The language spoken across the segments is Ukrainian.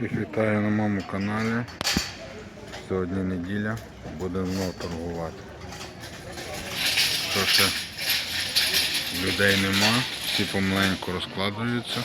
Всіх вітаю на моєму каналі. Сьогодні неділя, будемо знову торгувати. Трохи людей нема, всі помаленьку розкладуються.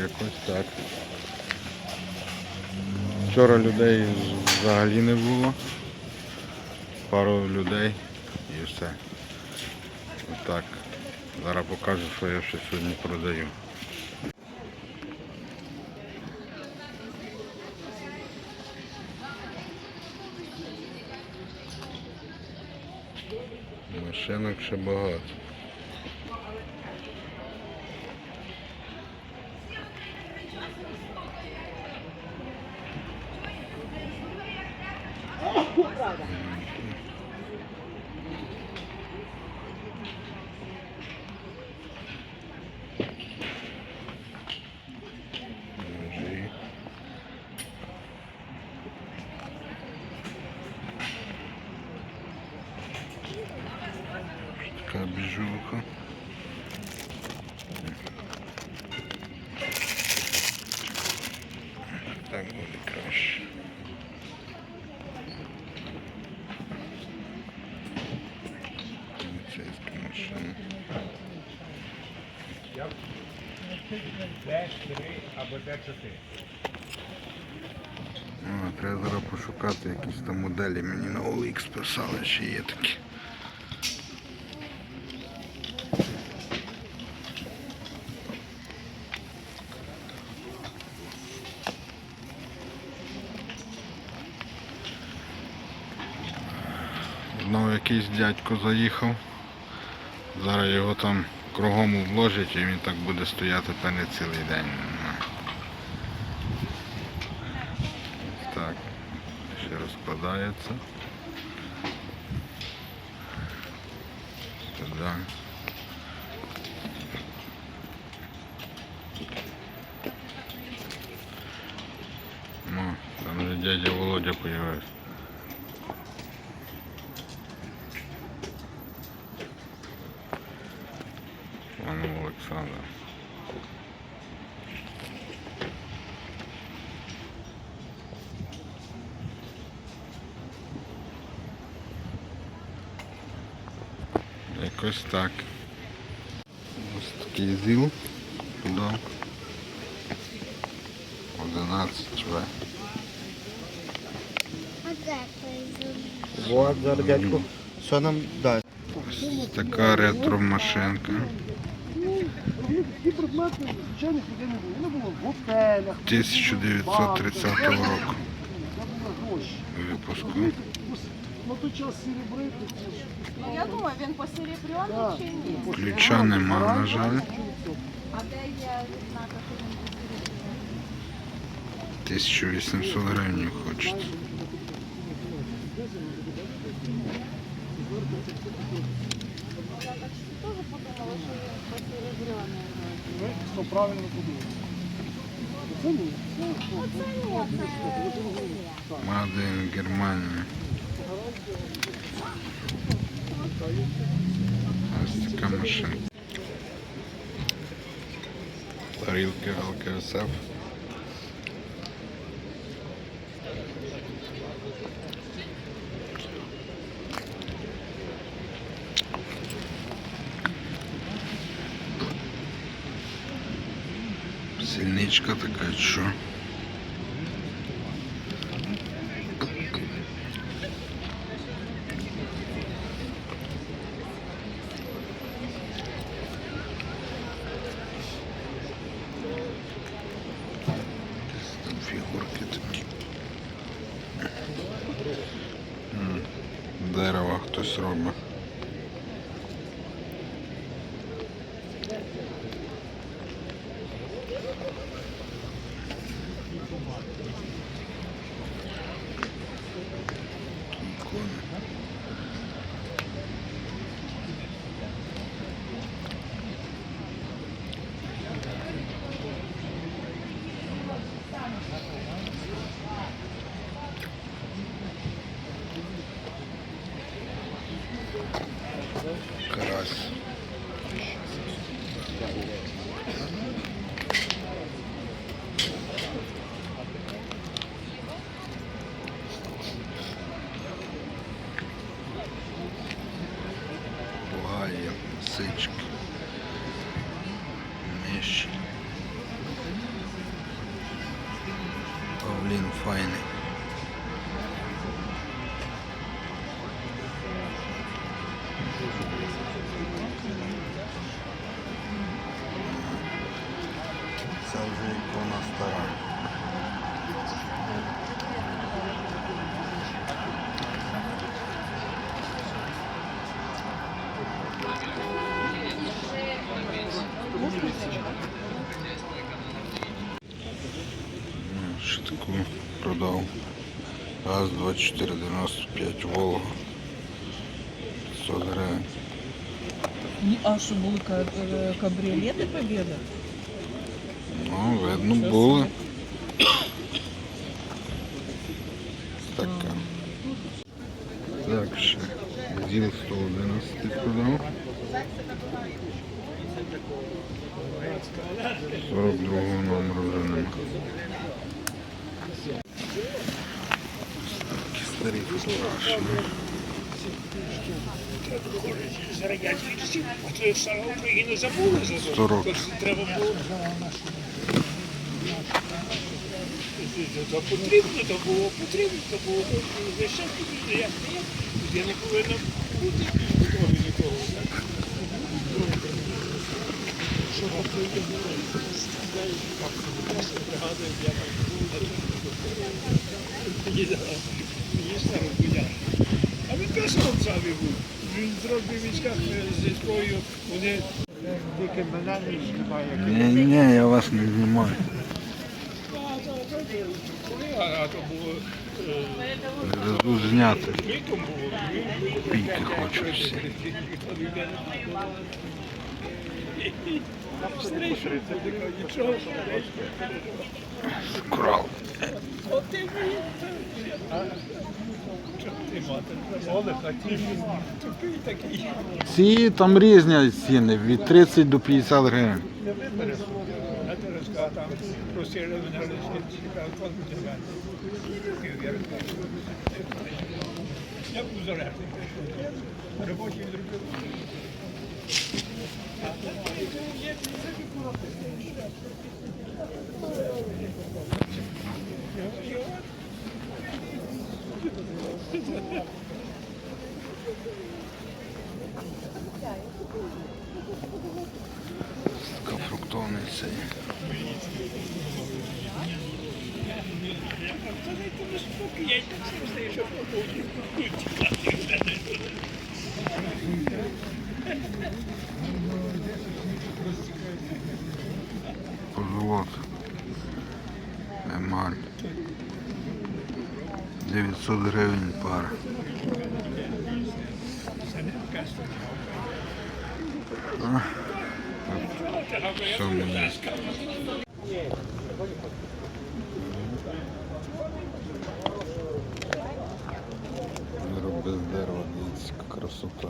Якось так. Вчора людей взагалі не було. Пару людей і все. Отак. Зараз покажу, що я ще сьогодні продаю. Машинок ще багато. Ножі. Така біжуха. Так буде краще. Поліцейська машина. Д3 або Д4. О, треба зараз пошукати якісь там моделі. Мені на OLX писали, що є такі. Знову якийсь дядько заїхав. Зараз його там кругом обложать і він так буде стояти певне цілий день. появляются. Сюда. Ну, там же дядя Володя появляется. Вон у Александра. Якось так. Ось такий зіл. Подав. 11 В. Вот, зараз дядько. Що нам дасть? Ось така. Вони було в готелях, 1930 року випуску. Ось на час серебрити, Ну, я думаю, він посеребряний так, чи ні? Ключа нема, на жаль. А де є відзнака, що він посеребряний? 1800 гривень хочете. Я так теж подумала, що він посеребряний. це. Ви що правильно подумали. Це ні. Це Це ні, це ні. Мадин Германія. Ось така. Тарілки ЛКСФ. Сільничка така, що. продав. Газ 2495 Волга. 500 гривень. Ні, А що були ка- е, кабріолети Побєда? Ну, видно, були. Така. Так, ще ЗІЛ 111 продав. 42 номеру вже нема. З радянських часів, а то стара Україна забула за це. 100 років. Тож Треба було. То потрібно, то було потрібно, то було потрібно. Як не як, я не повинна бути того нікого. Що потрібно було? Я там був. Мені старо бояр. А він теж сам самі був. Він трохи в військах е, з дядькою, вони Тільки мене не знімає. Ні, ні, я вас не знімаю. а, а то було е, Везу зняти. віком було. Пійки хочуть всі. Старейший, Ці там різні ціни, від 30 до 50 гривень. Розказав, там просили мене лише цікаво, коли тебе. Я розказав. Я був заряджений. Робочий зробив. Така що Позолот. Емаль. 900 гривень пара. А, Що мені? Вироб без дерева, дивіться, яка красота.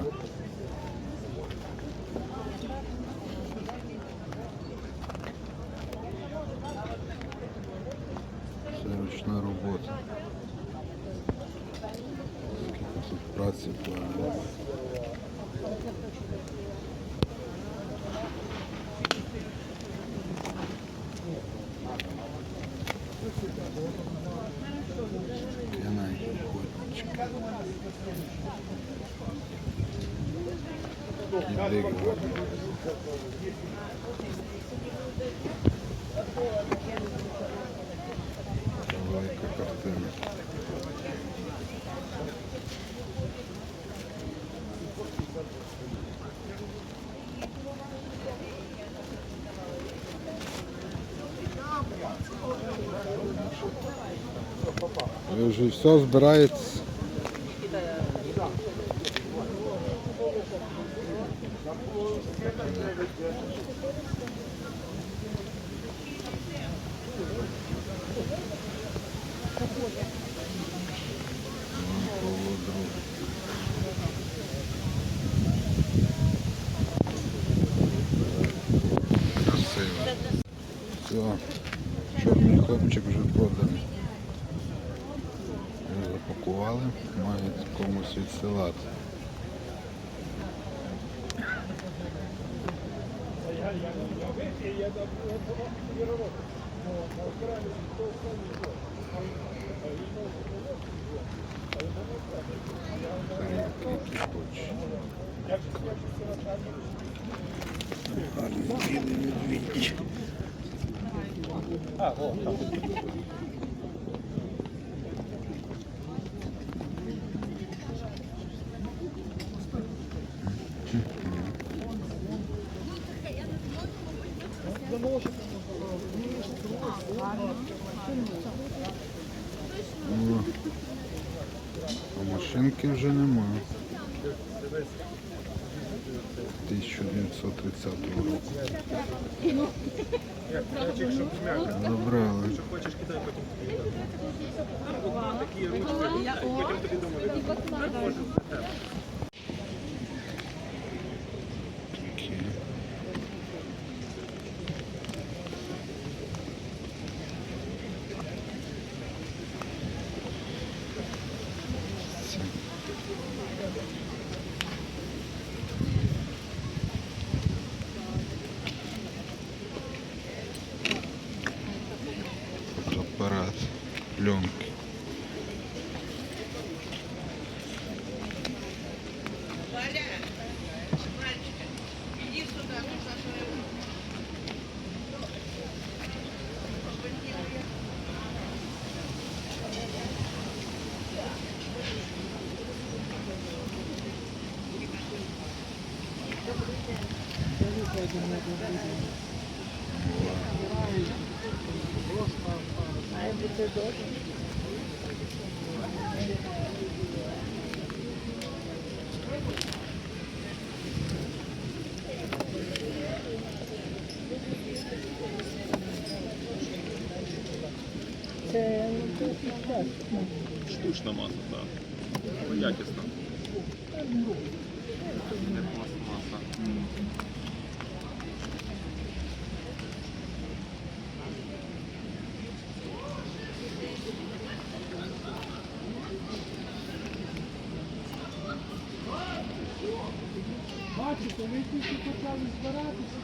Це ручна робота. Скільки тут праці вкладено. Кенай, охотничка. Іди гарно. Ви вже все збираєте? Красиво. Все. Чорний хлопчик вже мають комусь відсилати. я О, Штучна маса, так. Але якісна. Не пластмаса. Бачите, ви тільки почали збиратися.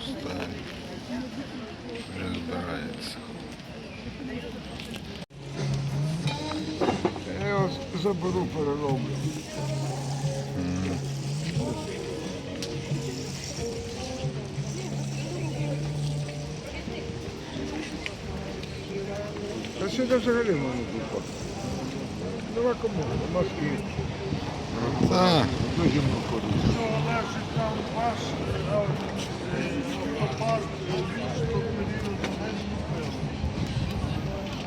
Старі. Вже збирається. Я заберу, перероблю. Та сюди взагалі можна купати. Нема кому, маски. Так, Дуже ваш, автопарк,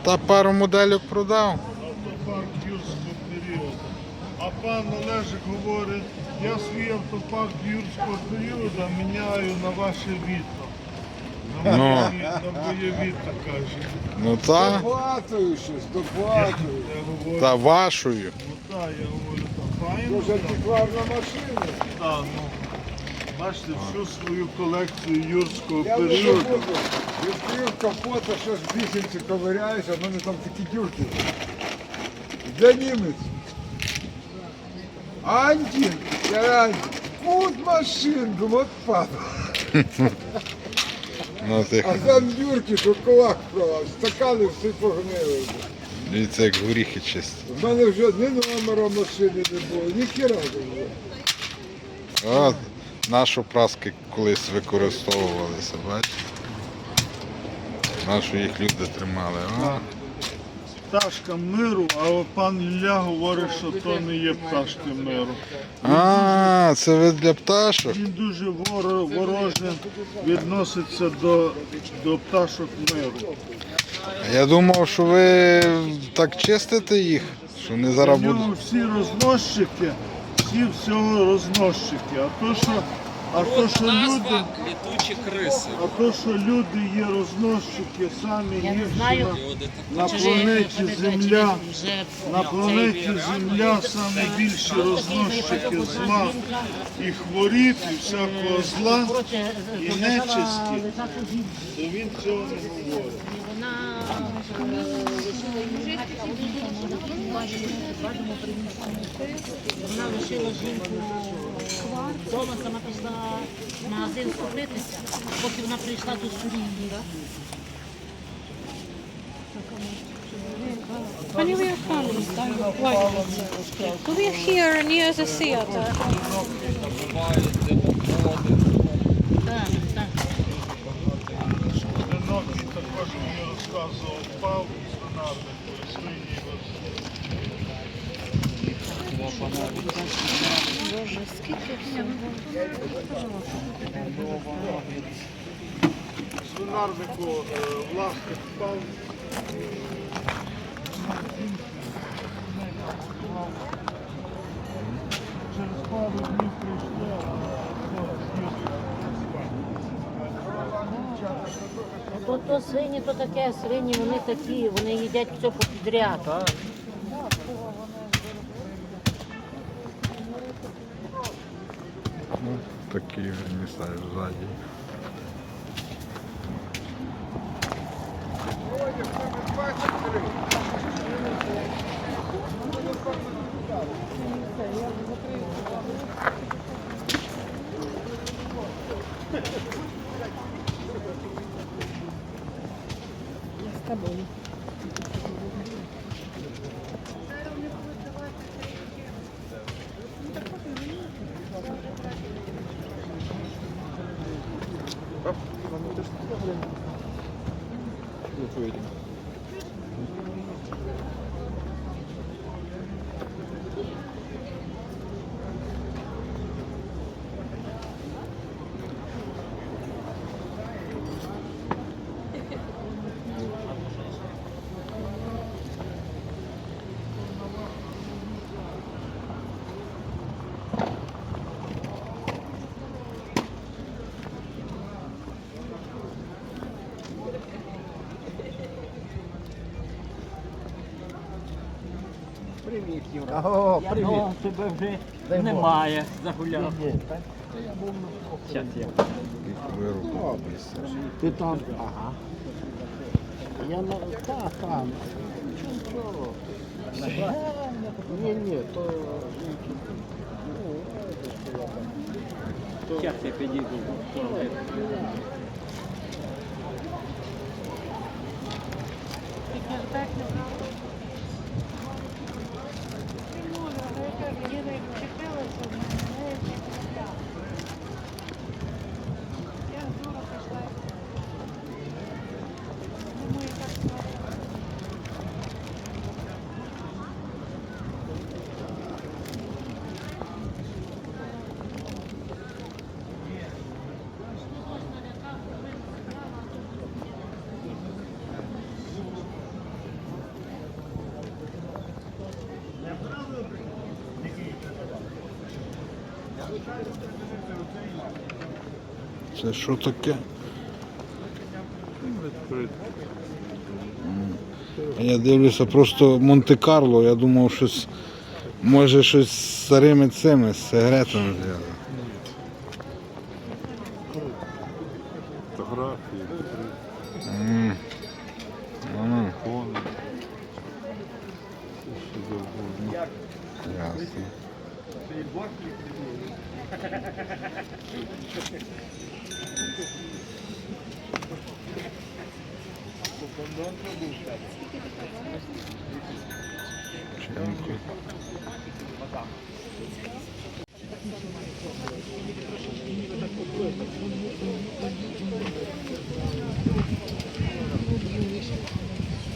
та пару моделів продав. автопарк юрського періоду. А пан Олежик говорить, я свій автопарк юрського періоду міняю на ваше віто. На Ну. на бойові, так каже. Ну та, Доплатою щось, Я, доплатою. говорю, та вашою. ну так, я говорю, так, файно. Дуже так. антикварна машина. Так, ну, бачите, всю свою колекцію юрського Я не періоду. забуду. Відкрив капот, а щось в бісенці ковиряєш, а в мене там такі дюрки. Для німець. Антін, гарантій. Кут машин, думаю, от падав. Ну тих, А там дюрки, що кулак стакани всі погнили. вже. дивіться, як горіхи чисті. В мене вже ні номера машини не було, ні хіра не було. От, нашу праски колись використовувалися, бачите? Нашу їх люди тримали. О, Пташка миру, а пан Ілля говорить, що то не є пташки миру. А, це ви для пташок? Він дуже воро- вороже відноситься до, до пташок миру. Я думав, що ви так чистите їх, що вони зараз У нього будуть. всі розносчики, всі всього розносчики. А то, що А то, що люди, літучі криси. а то, що люди є розносчики, самі Я не гірші знаю, на, на планеті Земля. вже На планеті Земля саме більші розносчики зла і хворіб, і всякого зла, і нечисті. то він цього не говорить. І вона е, лишила її бачимо Вона лишила жінку вдома, сама пішла в магазин скупитися, поки вона прийшла до сурії. When we are coming, so we are here near the theater. Так, так. Одинокий також мені розказував Свинарнику і свині Свинарнику власник Павло. Через пару днів прийшло, То, то свині, то таке, свині, вони такі, вони їдять все підряд. Ну, такі міста ззаді. Ну, что я делаю? О, привіт. тебе вже Дай немає, загуляв. Щас я. Ти там. Ага. Я на. Та, там. Нічого. Ні, ні, то. Щас я підійду. Це що таке? Я дивлюся просто Монте-Карло, я думав, щось може щось з старими цими, з сигаретами зв'язано.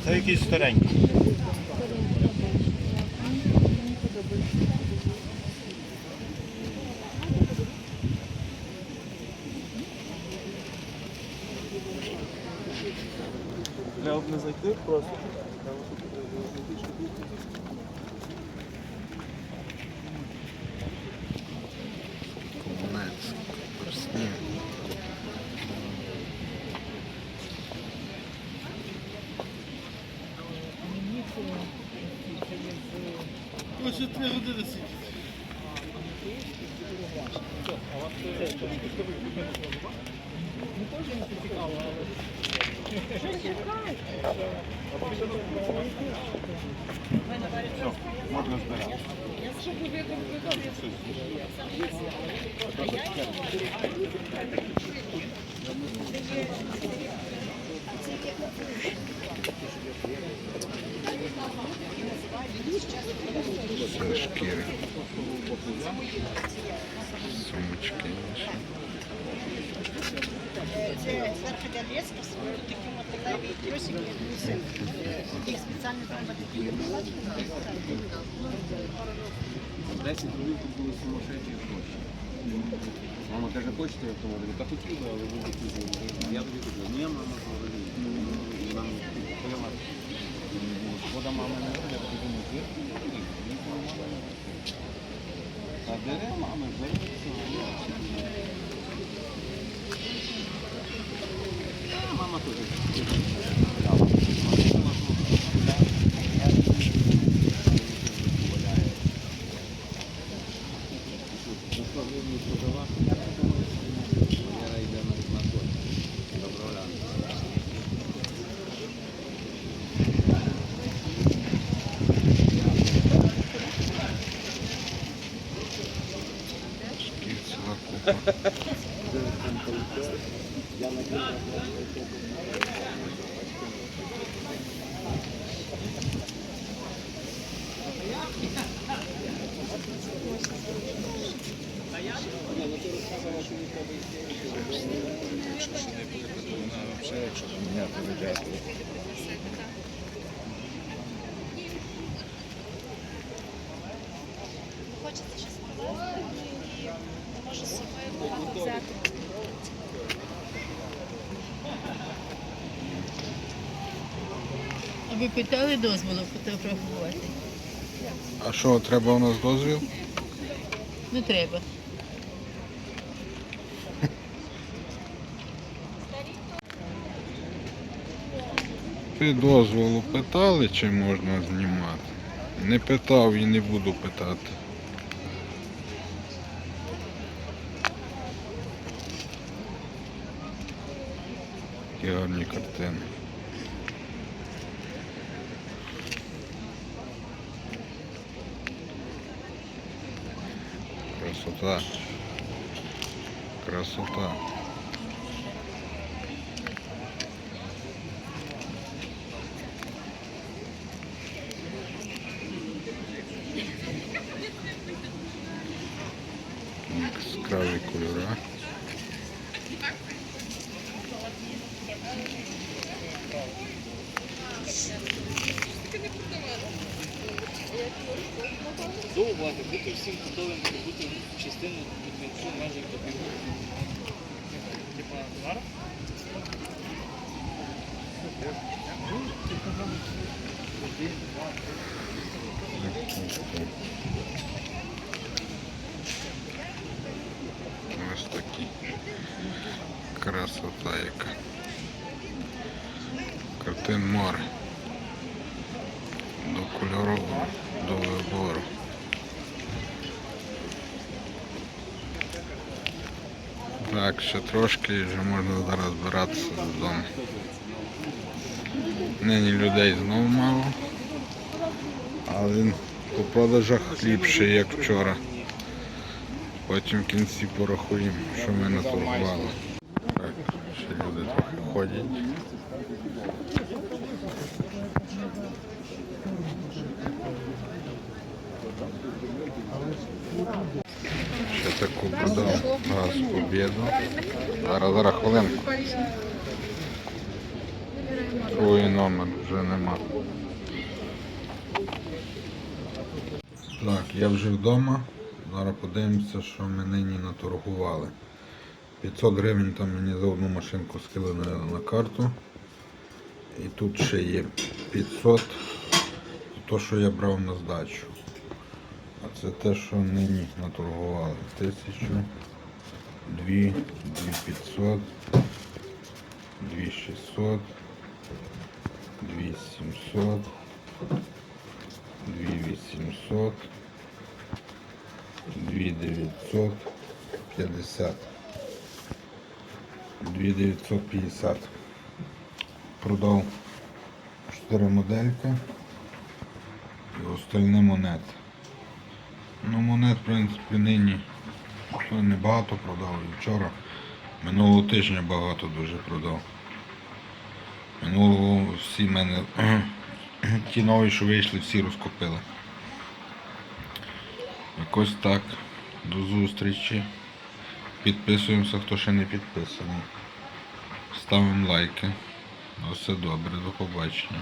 Це якийсь старенький. Все шкіри. Зверху для леска, тут такі металеві тросики, їх спеціально треба такі 10 рублів тут були сумасшедші гроші. Мама каже, хочете автомобіль? Та хотіла, але ви не хотіли. Я тобі кажу, ні, мама, говорю, нам купила. Шкода мами не робить, я ну ти ніколи мама не робить. Та бере мами, бере все. Мама теж. Шкір ціла купа. Хочеться щось сказати і не можу з собою взяти. А ви питали дозволу фотографувати? А що, треба у нас дозвіл? Не треба. Ти дозволу питали, чи можна знімати? Не питав і не буду питати. Які гарні картини. Красота. Красота. Готовим, бути частиною відмінку межі тобі. Типа зараз? Ось такі. Красота яка. Картин море. До кольору, до вибору. Так, ще трошки і вже можна зараз збиратися додому. Нині людей знову мало. Але по продажах ліпше, як вчора. Потім в кінці порахуємо, що ми наторгували. Так, ще люди трохи ходять. Ще таку продав газ побіду. Зараз, зараз хвилинку. Другий номер вже нема. Так, я вже вдома. Зараз подивимося, що ми нині наторгували. 500 гривень там мені за одну машинку скинули на карту. І тут ще є 500, то що я брав на здачу. Це те, що нині наторгували. 1000, дві, дві 500, дві 600, дві 700, дві 800, дві 950, дві 950. Продав 4 модельки і остальні монети. Ну, монет, в принципі, нині ну, небагато продав вчора. Минулого тижня багато дуже продав. Минулого всі мене ті нові, що вийшли, всі розкупили. Якось так. До зустрічі. Підписуємося, хто ще не підписаний. Ставимо лайки. Все добре, до побачення.